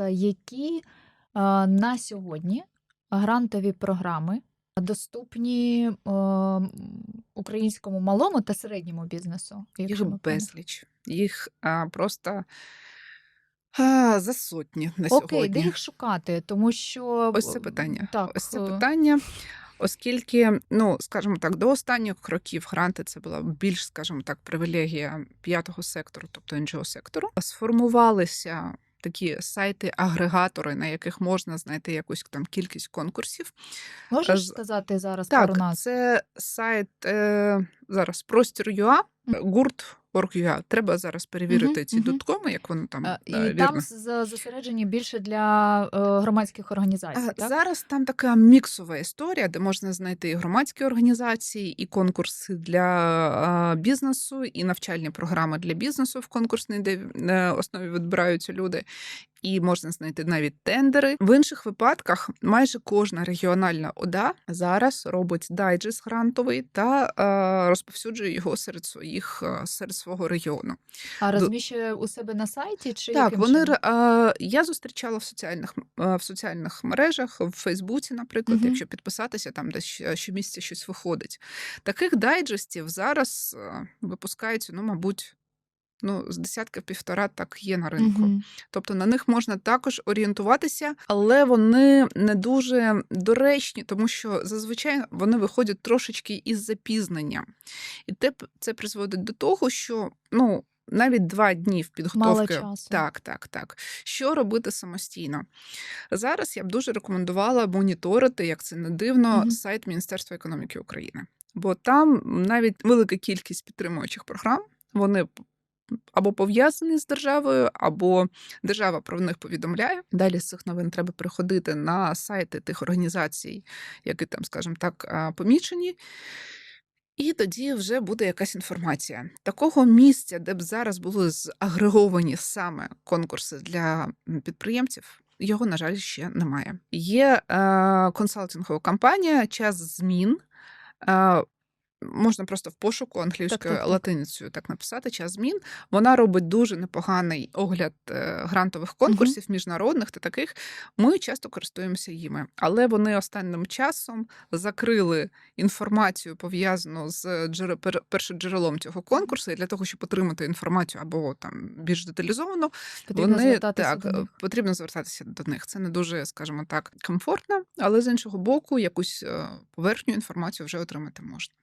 ласка, які на сьогодні грантові програми доступні українському малому та середньому бізнесу? Їх безліч. Їх просто а, за сотні на Окей, де їх шукати? Тому що Ось це питання. так, Ось це е, питання. Оскільки, ну скажімо так, до останніх років гранти це була більш, скажімо так, привілегія п'ятого сектору, тобто NGO сектору. Сформувалися такі сайти-агрегатори, на яких можна знайти якусь там кількість конкурсів. можеш З- сказати зараз Так, назв? це сайт е, зараз простір.ua, гурт Org.ua. Треба зараз перевірити Мгм, ці мгм. доткоми, як вони там Е, е, І вірно. там зосереджені більше для е, громадських організацій, А, так? Зараз там така міксова історія, де можна знайти і громадські організації, і конкурси для бізнесу, і навчальні програми для бізнесу в конкурсній де основі відбираються люди. І можна знайти навіть тендери. В інших випадках майже кожна регіональна ОДА зараз робить дайджест грантовий та а, розповсюджує його серед своїх серед свого регіону. А розміщує у себе на сайті чи Так, яким вони а, я зустрічала в соціальних в соціальних мережах, в Фейсбуці, наприклад, Мгм. якщо підписатися, там десь щ- щомісяця щось виходить. Таких дайджестів зараз а, випускається, ну, мабуть, ну, з десятка півтора так є на ринку. Мгм. Тобто на них можна також орієнтуватися, але вони не дуже доречні, тому що зазвичай вони виходять трошечки із запізненням. І те це призводить до того, що ну. Навіть два дні в Мало підготовки. часу. Так, так, так. Що робити самостійно? Зараз я б дуже рекомендувала моніторити, як це не дивно, Мгм. сайт Міністерства економіки України. Бо там навіть велика кількість підтримуючих програм, вони або пов'язані з державою, або держава про них повідомляє. Далі з цих новин треба приходити на сайти тих організацій, які там, скажімо так, помічені. І тоді вже буде якась інформація. Такого місця, де б зараз були загреговані саме конкурси для підприємців, його, на жаль, ще немає. Є е, консалтингова компанія Час змін. Е, Можна просто в пошуку англійською так, так. латиницею так написати час змін. Вона робить дуже непоганий огляд е, грантових конкурсів, міжнародних та таких. Ми часто користуємося їми, але вони останнім часом закрили інформацію пов'язану з пер- першоджерелом цього конкурсу. І для того, щоб отримати інформацію або там більш деталізовано, Потрібно вони звертатися так до них. потрібно звертатися до них. Це не дуже, скажімо так, комфортно, але з іншого боку, якусь е, поверхню інформацію вже отримати можна.